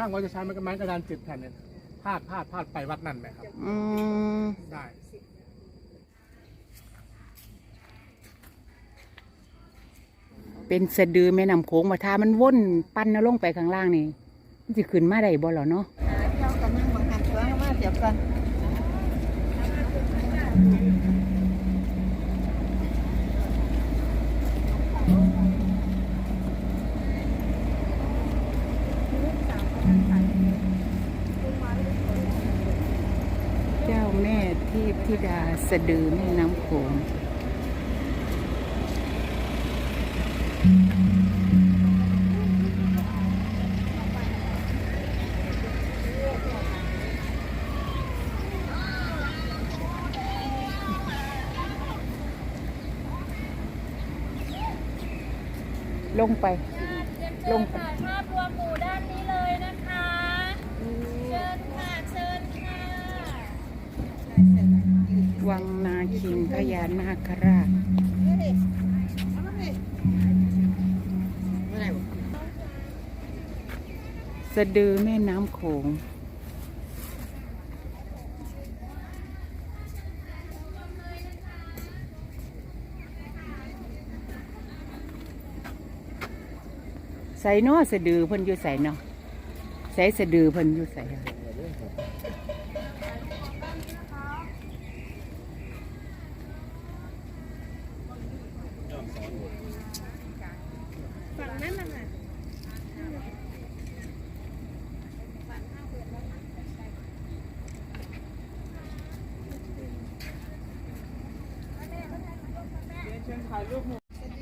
ข้างว่าจะใช้ไม้กระไม้กระดานเจ็ดแผ่นเนี่ยพาดพาดพาดไปวัดนั่นไหมครับ อืมได้เป็นสะดือแม่น้ำโขงมาทามันว่นปั้นแล้วลงไปข้างล่างนี่มันสิขึ้นมาได้บ่เหรอเนาะเจ้ากำลังบังคับตัวมาเดี๋ยวก่อน เจ้าแม่ที่ธิดา สะดือแม่น้ำโขงลงไป ลงไป วังนาคินพญานาคราชสะดือแม่น้ำโขงใส่เนาะสะดือเพิ่นอยู่ใส่เนาะใส่สะดือเพิ่นอยู่ใส่ ฝั่งนั้นน่ะค่ะ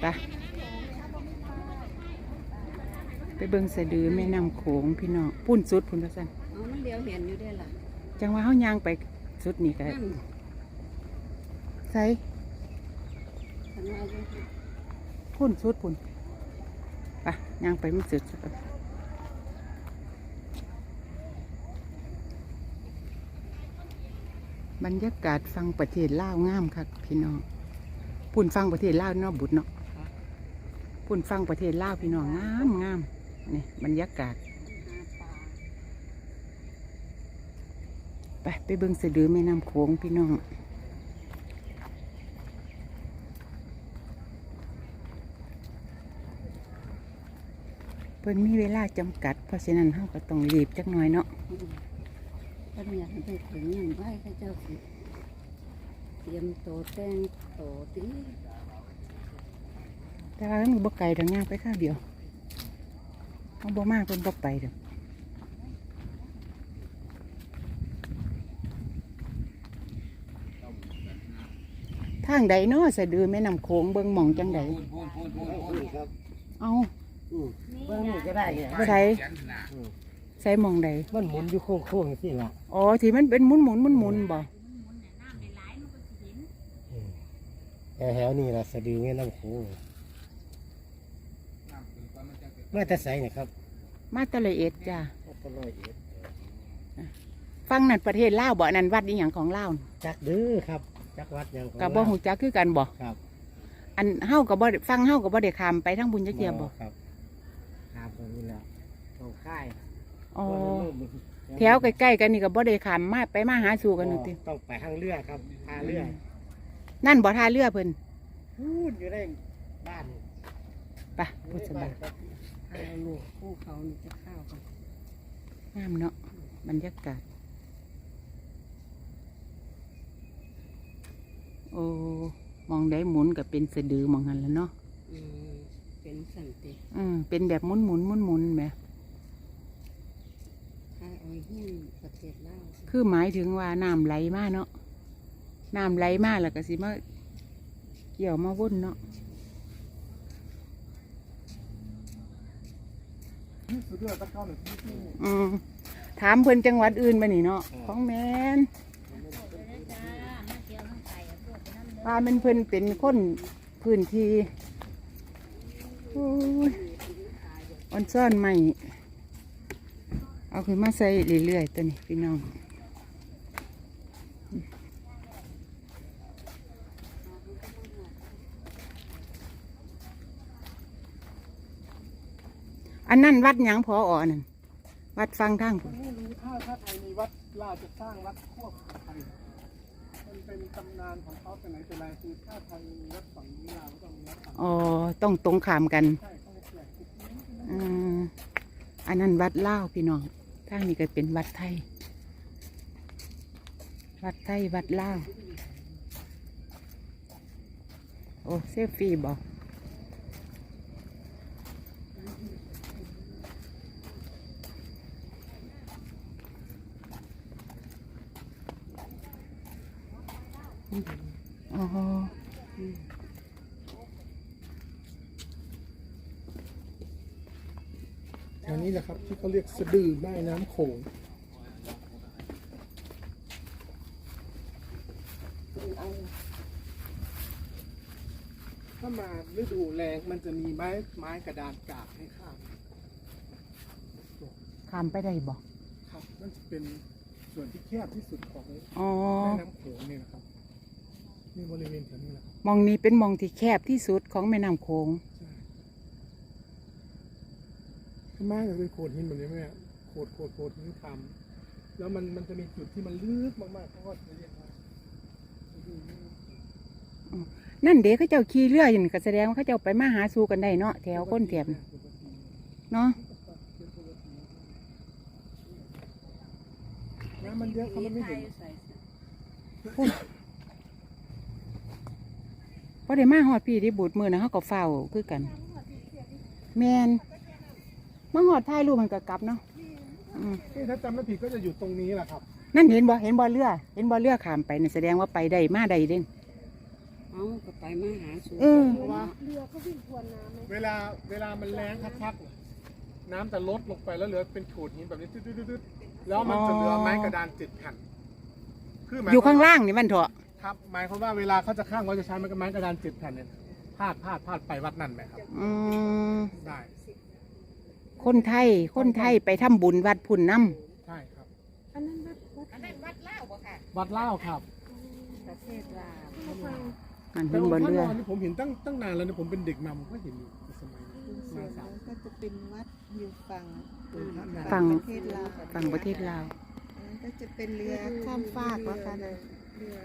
ไปไปเบิ่งสะดือแม่น้ำโขงพี่น้องปุ้นสุดพุ่นว่าซั่นอ๋อมันเดียวเห็นอยู่ได้ล่ะจังว่าเฮาย่างไปสุดนี่ก็นั่นใส่ฉันว่าอยู่ พุ่นสุดพุ่นไปย่างไปมันสุดก่อนบรรยากาศฟังประเทศลาวงามคักพี่น้องพุ่นฟังประเทศลาวเนาะบุตรเนาะพุ่นฟังประเทศลาวพี่น้องงามงามนี่บรรยากาศ ไปไปเบิ่งสะดือแม่น้ำโขงพี่น้อง เพิ่นมีเวลาจำกัด เพราะฉะนั้นเราก็ต้องรีบจักหน่อยเนาะก็อยากให้ไปถึงเงินไว้ให้เจ้าสิเตรียมโตแต่งโตตีแต่ว่ามันบ่ไกลดอกย่างไปข้าวเดียวเอาบ่มากเพิ่นบ่ไปดอกทางใดเนาะสะดือแม่น้ำโขงเบิ่งหม่องจังใดเอา เบื้องนี้ก็ได้เนี่ยใส่ใส่หม่องใดมันหมุนอยู่โค้งๆสิล่ะอ๋อที่มันเป็นหมุนหมุนหมุนหมุนๆบ่แต่แถวนี้ล่ะสะดือแม่น้ำโขงมาแต่ใสเนี่ยครับมาแตะละเอ็ดจ้าตลอยเอ็ดฟังนั่นประเทศลาวบ่อันนั้นวัดอีหยังของลาวน่ะจักเด้อครับจักวัดหยังของก็บ่ฮู้จักคือกันบ่ครับ อันเฮาก็บ่ได้ฟังเฮาก็บ่ได้ข้ามไปทางบุญจักเทียบ่ครับครับ ตรงนี้แหละตรงค่ายอ๋อบ่ได้แถวใกล้ๆกันนี่ก็บ่ได้ข้ามมาไปมาหาสู่กันนู่นติต้องไปทางเรือครับทางเรือนั่นบ่ท่าเรือเพิ่นพูดอยู่ในบ้านไปพุทธบาทครับเอาลูกคู่เขานี่จะเข้าวกันงามเนาะบรรยากาศโอ้มองได้หมุนก็เป็นสะดือมองหันแล้วเนาะอืม เป็นสันติอืมเป็นแบบหมุนหมุนหมุนหมุนๆแหมถ้าเอาเฮี้ยนประเทศลาวคือหมายถึงว่าน้ำไหลมาเนาะน้ำไหลมาแล้วก็สิมาเกี่ยวมาวนเนาะสุดยอดตะก้าหนึ่งที่อืมถามเพิ่นจังหวัดอื่นมานี่เนาะของแมนพาเป็นเพิ่นเป็นคนพื้นที่โอ้ยอนซ่อนใหม่ เอาขึ้นมาใส่เรื่อยๆตัวนี้พี่น้องอันนั้นวัดหยังพออ่อนั่นวัดฟังทางไม่รู้ถ้าถ้าไทยมีวัดลาจะสร้างวัดควบไทย มันเป็นตำนานของเขาแต่ไหนแต่ไรคือถ้าไทยมีวัดฝั่งนี้ลาวก็ต้องมีวัดฝั่งนี้อ๋อ ต้องตรงขามกันใช่เขาจะแปลกจุดนี้อืมอันนั้นวัดลาวพี่น้องทางนี้ก็เป็นวัดไทย วัดไทยวัดลาวโอ้เซฟฟี่บอก อ๋ออันนี้แหละครับที่เขาเรียกสะดือแม่น้ำโขงถ้ามาฤดูแรงมันจะมีไม้ไม้กระดานกาบให้ข้ามข้ามไปได้บอกครับนั่นจะเป็นส่วนที่แคบที่สุดของอ๋อแม่น้ำโขงเนี่ยนะครับ นี่บริเวณแถวนี้แหละครับมองนี้เป็นมองที่แคบที่สุดของแม่น้ำโขงใช่ข้างล่างจะเป็นโขดหินแบบนี้ไหมอะโขดโขดโขดหินคำแล้วมันมันจะมีจุดที่มันลึกมากๆเขาก็จะเรียกว่าสะดือแม่น้ำโขงนั่นเด็กเขาเจ้าขี่เรืออยู่นี่ก็แสดงว่าเขาเจ้าไปมาหาสู่กันได้เนาะแถวก้นแถบน่ะเนาะน้ำมันเยอะเขามันไม่เห็น พ อได้มาหอดพี่ที่บูดมือนะเขาก็เฝ้าคือกัน แมนมาหอดท้ายรูปมันก็กลับเนาะอืมนี่ถ้าจำไม่ผิดก็จะอยู่ตรงนี้แหละครับ นั่นเห็นบ่เห็นบ่เรือ เห็นบ่เรือขามไปนี่แสดงว่าไปได้มาได้เด่น เอาก็ไปมาหาสู่เออ เพราะว่าเวลาเวลามันแรงคักๆเนี่ยน้ำจะลดลงไปแล้วเหลือเป็นโขดหินแบบนี้ตึ๊ดๆๆๆแล้วมันจะเหลือไม้กระดานเจ็ดแผ่นคือหมายอยู่ควาข้ามงว่าล่างนี่มันเถอะ ครับ หมายความว่าเวลาเขาจะข้างเขาจะใช้ไม้ไม้กระดานเจ็ดแผ่นเนี่ยพาดพาดพาดไปวัดนั่นไหมครับ อืมได้ คนไทย คนไทยไปทำบุญวัดพุ่นน้ใช่ครับอันนั้นวัดเล่าวบ่ค่ะ วัดเล่าวครับประเทศลาวำมันแต่เห็นหลวบ่งพ่อเรืนออนนี่ผมเห็นตั้งตั้งนานแล้วนะผมเป็นเด็กนำผมก็เห็นอยู่ในสมัยมาสามก็จะเป็นวัดอยู่ฝั่งฝั่งประเทศลาวฝั่งประเทศลาว อันนั้นก็จะเป็นเรือข้ามฟากวะคะ เนี่ย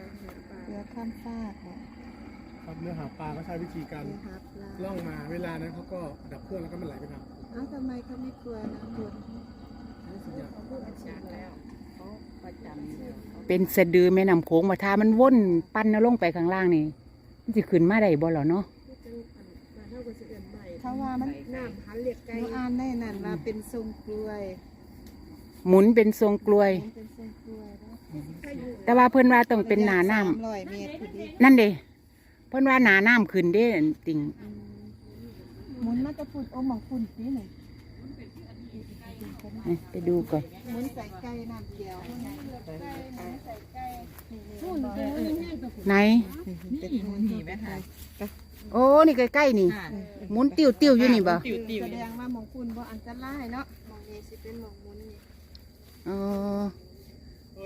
เรือข้ามฟากเนี่ยครับเนื้อหาปลาก็ใช้วิธีการเรือฮับลาวล่องมาเวลานั้นเขาก็ดับเครื่องแล้วก็มันไหลไปทางเอ้าทำไมเขาไม่กลัวน้ำวนนี่สุดยอดเขาประจำเลยเขาเป็นสะดือแม่น้ำโขงมาทามันว่นปั้นเอาลงไปข้างล่างนี่มันจะขึ้นมาได้บ่เหรอเนาะเขาว่ามันน้ำหันเหล็กไกลอ่านได้นั่นว่าเป็นทรงกลวยหมุนเป็นทรงกลวยมันเป็นทรงกลวยแล้ว แต่ว่าเพิ่นว่าต้องเป็นหนาน้สามร้อยเมตรพอดีำนั่นเด้เพิ่นว่าหนาน้ำขึ้นเด้ติ่งหมุนมาจะฝุ่นโอ้หมองฝุ่นนี่หนึ่งนี่ไปดูก่อน หมุนใส่ไก่น้ำเกียวไหน เป็นหมุนหีไหมคะโอ้ นี่ใกล้ๆนี่หมุนติ้วติ้วๆอยู่นี่บ่แสดงว่าหมองฝุ่นบ่อันตรายเนาะหมองนี้สิเป็นหมองหมุนนี่ อ๋อเออ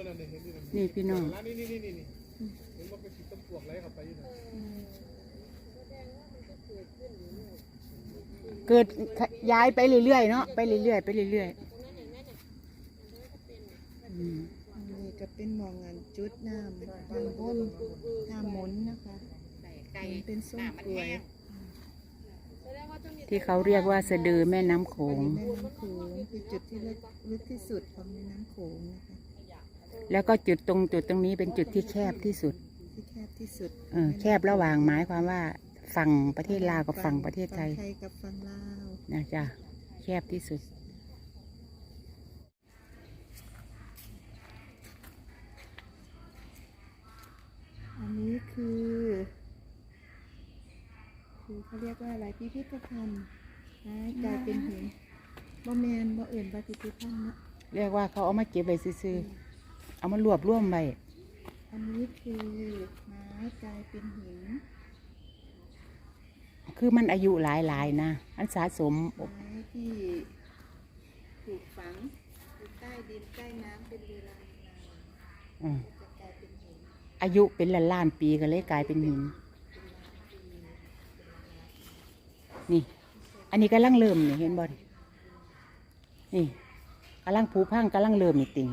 นั่นเนี่ยเห็นนี่นี่พี่น้องร้านนี้นี่นี่นี่นี่เห็นว่าเป็นสีต้มปลวกไหลเข้าไปอยู่นะเกิดย้ายไปเรื่อยๆเนาะไปเรื่อยๆไปเรื่อยๆอืมอันนี้ก็เป็นหมองงานจุดน้ำบางบนน้ำหมุนนะคะหมุนเป็นส้มกล้วยที่เขาเรียกว่าสะดือแม่น้ำโขงแม่น้ำโขงคือจุดที่ลึกลึกที่สุดของแม่น้ำโขงนะคะ แล้วก็จุดตรงจุดตรงนี้เป็นจุดที่แคบที่สุดที่แคบที่สุดเออแคบระหว่างหมายความว่าฝั่งประเทศลาวกับฝั่งประเทศไทย ฝั่งไทยกับฝั่งลาวนะจ๊ะแคบที่สุด อันนี้คือ คือเขาเรียกว่าอะไรพิพิธภัณฑ์นะกลายเป็นหินบ่แมนบ่เอื่นว่าพิพิธภัณฑ์เนาะเรียกว่าเขาเอามาเก็บไว้ซื่อๆ เอามารวบรวมไว้อันนี้คือไม้กลายเป็นหินคือมันอายุหลายๆนะอันสะสมไม้ที่ถูกฝังอยู่ใต้ดินใต้น้ำเป็นเวลานานอืมจะกลายเป็นหินอายุเป็นล้านล้านๆปีก็เลยกลายเป็นหิน นี่ อันนี้ก็ลังเริ่มนี่เห็นบ่นี่นี่กำลังผูพังกำลังเริ่มนี่ติ่ง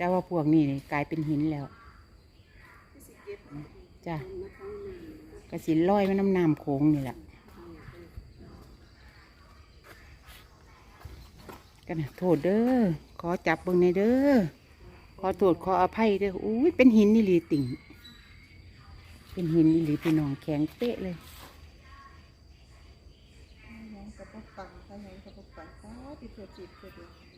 แต่ว่าพวกนี้นี่กลายเป็นหินแล้วจ้ะกระสินลอยมาน้ำน้ำโค้งนี่แหละกันโทษเด้อขอจับเบิ่งในเด้อขอโทษขออภัยเด้ออุ้ยเป็นหินนี่หลีติ่งเป็นหินนี่หลีพี่น้องแข็งเป๊ะเลยยังกระปุกปังยังกระปุกปังก็ติดตัวจิตตัวเดียว